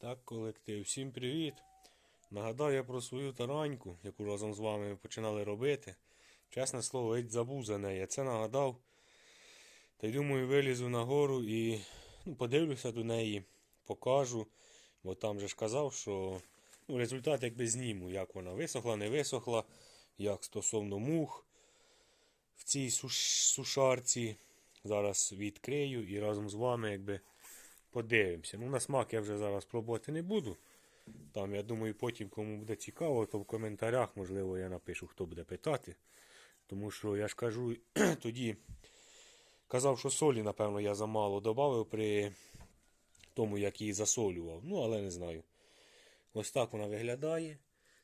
Так, колектив, всім привіт. Нагадав я про свою тараньку, яку разом з вами починали робити. Чесне слово, геть забув за неї. Я це нагадав. Та й думаю, вилізу нагору і ну, подивлюся до неї, покажу. Бо там же ж казав, що ну, результат якби зніму, як вона висохла, не висохла, як стосовно мух в цій суш... сушарці. Зараз відкрию і разом з вами якби подивимося. Ну, на смак я вже зараз пробувати не буду. Там, я думаю, потім, кому буде цікаво, то в коментарях, можливо, я напишу, хто буде питати. Тому що я ж кажу, тоді казав, що солі, напевно, я замало додав при тому, як її засолював. Ну, але не знаю. Ось так вона виглядає.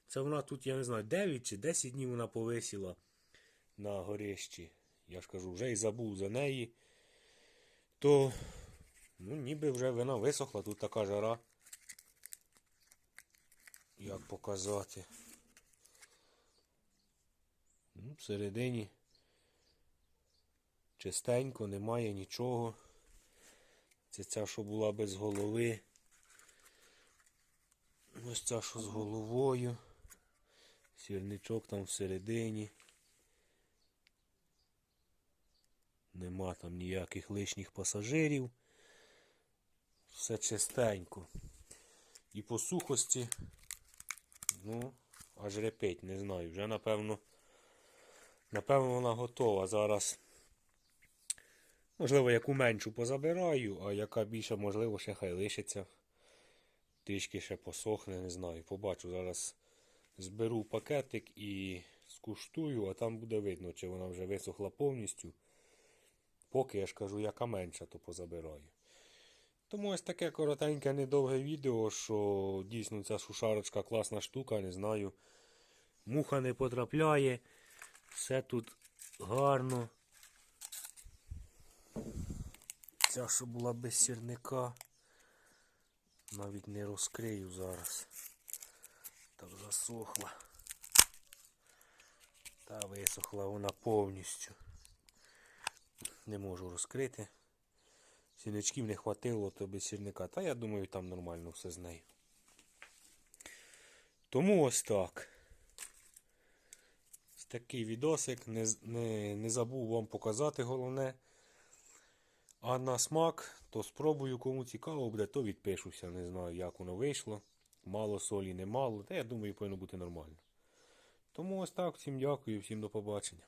Це вона тут, я не знаю, 9 чи 10 днів вона повисіла на горищі. Я ж кажу, вже і забув за неї. То, ну, ніби вже вона висохла, тут така жара. Як показати? Ну, всередині чистенько, немає нічого. Це ця, що була без голови. Ось ця, що з головою. Сірничок там всередині. Нема там ніяких лишніх пасажирів. Все чистенько. І по сухості, ну, аж репить, не знаю. Вже напевно, напевно, вона готова. Зараз, можливо, яку меншу позабираю, а яка більша, можливо, ще хай лишиться. Трішки ще посохне, не знаю. Побачу. Зараз зберу пакетик і скуштую, а там буде видно, чи вона вже висохла повністю. Поки я ж кажу, яка менша, то позабираю. Тому ось таке коротеньке, недовге відео, що дійсно ця шушарочка класна штука, не знаю. Муха не потрапляє. Все тут гарно. Ця, що була без сірника. Навіть не розкрию зараз. Так засохла. Та висохла вона повністю. Не можу розкрити. Сіночків не хватило, то без сірника. Та я думаю, там нормально все з нею. Тому ось так. Ось такий відосик. Не, не, не забув вам показати головне. А на смак, то спробую, кому цікаво буде, то відпишуся. Не знаю, як воно вийшло. Мало солі, не мало. Та я думаю, повинно бути нормально. Тому ось так. Всім дякую, всім до побачення.